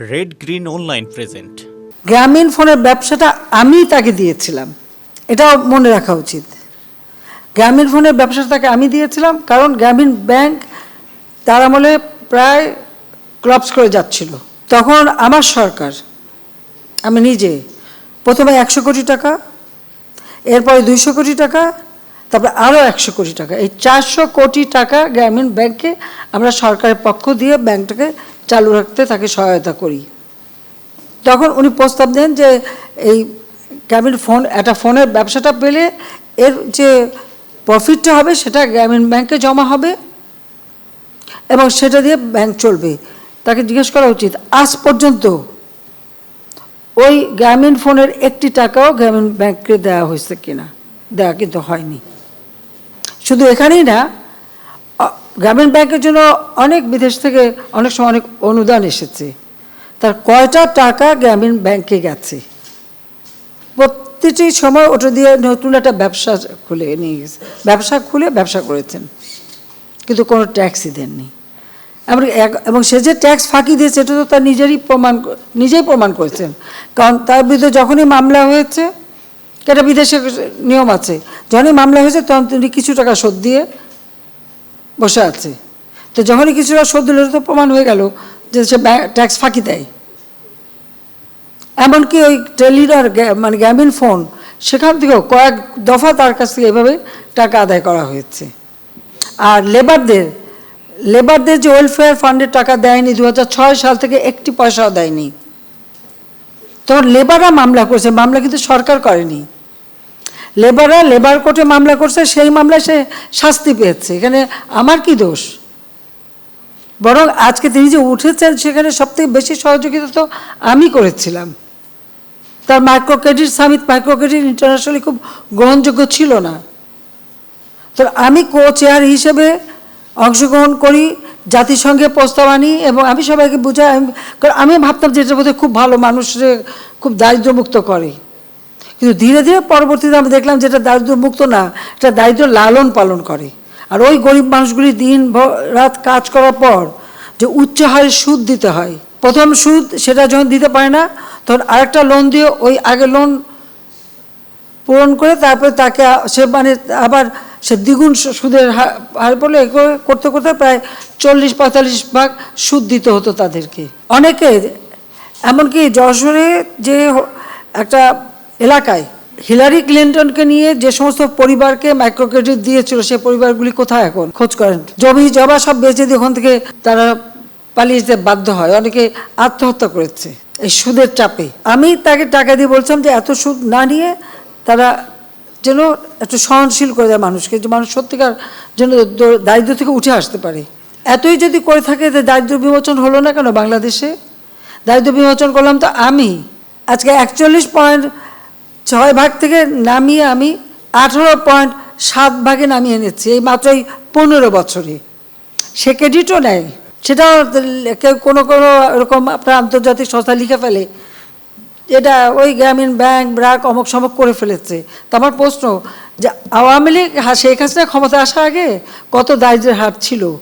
Red Green online present গ্রামীণ ফোনের ব্যবসাটা আমি তাকে দিয়েছিলাম। এটাও মনে রাখা উচিত। গ্রামীণ ফোনের ব্যবসাটা তাকে আমি দিয়েছিলাম কারণ গ্রামীণ ব্যাংক তার আমলে প্রায় ক্লাবস করে যাচ্ছিল। তখন আমার সরকার, আমি নিজে, প্রথমে একশো কোটি টাকা, এরপরে দুইশো কোটি টাকা, তারপরে আরও একশো কোটি টাকা। এই চারশো কোটি টাকা গ্রামীণ ব্যাংকে আমরা সরকারের পক্ষ দিয়ে ব্যাংকটাকে চালু রাখতে তাকে সহায়তা করি। তখন উনি প্রস্তাব দেন যে এই গ্রামীণ ফোন, একটা ফোনের ব্যবসাটা পেলে এর যে প্রফিটটা হবে সেটা গ্রামীণ ব্যাংকে জমা হবে এবং সেটা দিয়ে ব্যাংক চলবে। তাকে জিজ্ঞেস করা উচিত, আজ পর্যন্ত ওই গ্রামীণ ফোনের একটি টাকাও গ্রামীণ ব্যাংকে দেওয়া হয়েছে কিনা? দেওয়া কিন্তু হয়নি। শুধু এখানেই না গ্রামীণ ব্যাংকের জন্য অনেক বিদেশ থেকে অনেক সময় অনেক অনুদান এসেছে। তার কয়টা টাকা গ্রামীণ ব্যাংকে গেছে? প্রতিটি সময় ওটা দিয়ে নতুন একটা ব্যবসা খুলে নিয়ে গেছে। ব্যবসা খুলে ব্যবসা করেছেন। কিন্তু কোনো ট্যাক্সই দেননি। এমনকি এবং সে যে ট্যাক্স ফাঁকি দিয়েছে, এটা তো তার নিজেরই প্রমাণ নিজেই প্রমাণ করেছেন। কারণ তার বিরুদ্ধে যখনই মামলা হয়েছে, এটা বিদেশের নিয়ম আছে। যখনই মামলা হয়েছে, তখন তিনি কিছু টাকা শোধ দিয়ে বসে আছে। তো যখনই কিছু টাকা শোধ দিল তো প্রমাণ হয়ে গেল যে সে ট্যাক্স ফাঁকি দেয়। এমনকি ওই টেলিডার মানে গ্রামীণ ফোন সেখান থেকেও কয়েক দফা তার কাছ থেকে এভাবে টাকা আদায় করা হয়েছে। আর লেবারদের লেবারদের যে ওয়েলফেয়ার ফান্ডের টাকা দেয়নি দু হাজার ছয় সাল থেকে একটি পয়সাও দেয়নি। তখন লেবাররা মামলা করেছে, মামলা কিন্তু সরকার করেনি। লেবাররা লেবার কোর্টে মামলা করছে, সেই মামলায় সে শাস্তি পেয়েছে। এখানে আমার কি দোষ? বরং আজকে তিনি যে উঠেছেন, সেখানে সবথেকে বেশি সহযোগিতা তো আমি করেছিলাম। তার micro credit summit micro credit internationally খুব গ্রহণযোগ্য ছিল না। তো আমি কো চেয়ার হিসেবে অংশগ্রহণ করি, জাতিসংঘে প্রস্তাব আনি এবং আমি সবাইকে বুঝাই, আমি ভাবতাম যে এটার মধ্যে খুব ভালো মানুষের খুব দারিদ্র্যমুক্ত করে। কিন্তু ধীরে ধীরে পরবর্তীতে আমি দেখলাম যে এটা দারিদ্র্যমুক্ত না, এটা দারিদ্র লালন পালন করে। আর ওই গরিব মানুষগুলি দিন রাত কাজ করার পর যে উচ্চ হারে সুদ দিতে হয়, প্রথম সুদ সেটা যখন দিতে পারে না, তখন আরেকটা লোন দিয়ে ওই আগে লোন পূরণ করে তারপরে তাকে সে মানে আবার সে দ্বিগুণ সুদের হার হার বলে করতে করতে প্রায় চল্লিশ পঁয়তাল্লিশ ভাগ সুদ দিতে হতো তাদেরকে। অনেকে, এমনকি যশোরে যে একটা এলাকায়। হিলারি ক্লিন্টনকে নিয়ে যে সমস্ত পরিবারকে মাইক্রো ক্রেডিট দিয়েছিল সে পরিবারগুলি কোথায় এখন? খোঁজ করেন। জমি জবা সব বেঁচে দিয়ে ওখান থেকে তারা পালিয়ে যেতে বাধ্য হয়। অনেকে আত্মহত্যা করেছে এই সুদের চাপে। আমি তাকে টাকা দিয়ে বলছিলাম যে, এত সুদ না নিয়ে তারা যেন একটু সহনশীল করে দেয় মানুষকে, যে মানুষ সত্যিকার যেন দারিদ্র থেকে উঠে আসতে পারে। এতই যদি করে থাকে যে দারিদ্র বিমোচন হলো না কেন বাংলাদেশে? দারিদ্র বিমোচন করলাম তো আমি। আজকে একচল্লিশ পয়েন্ট ছয় ভাগ থেকে নামিয়ে আমি আঠেরো পয়েন্ট সাত ভাগে নামিয়ে এনেছি এই মাত্রই পনেরো বছরে সে ক্রেডিটও নেয়। সেটাও কেউ কোনো কোনো এরকম আপনার আন্তর্জাতিক সংস্থা লিখে ফেলে এটা ওই গ্রামীণ ব্যাংক, ব্রাক অমক সমক করে ফেলেছে। তো আমার প্রশ্ন, যে আওয়ামী লীগ হা- শেখ হাসিনা ক্ষমতা আসার আগে কত দারিদ্রের হার ছিল?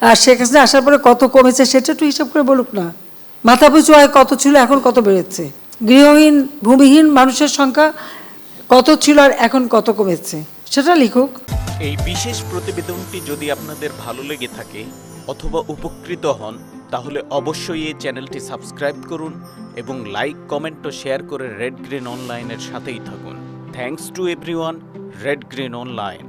আর শেখ হাসিনা আসার পরে কত কমেছে, সেটা একটু হিসাব করে বলুক না। মাথা পিছু আয় কত ছিল, এখন কত বেড়েছে? গৃহহীন, ভূমিহীন মানুষের সংখ্যা কত ছিল আর এখন কত কমেছে? সেটা লিখুক। এই বিশেষ প্রতিবেদনটি যদি আপনাদের ভালো লেগে থাকে অথবা উপকৃত হন, তাহলে অবশ্যই এই চ্যানেলটি সাবস্ক্রাইব করুন এবং লাইক, কমেন্ট ও শেয়ার করে রেড গ্রিন অনলাইনের সাথেই থাকুন। Thanks to everyone Red Green Online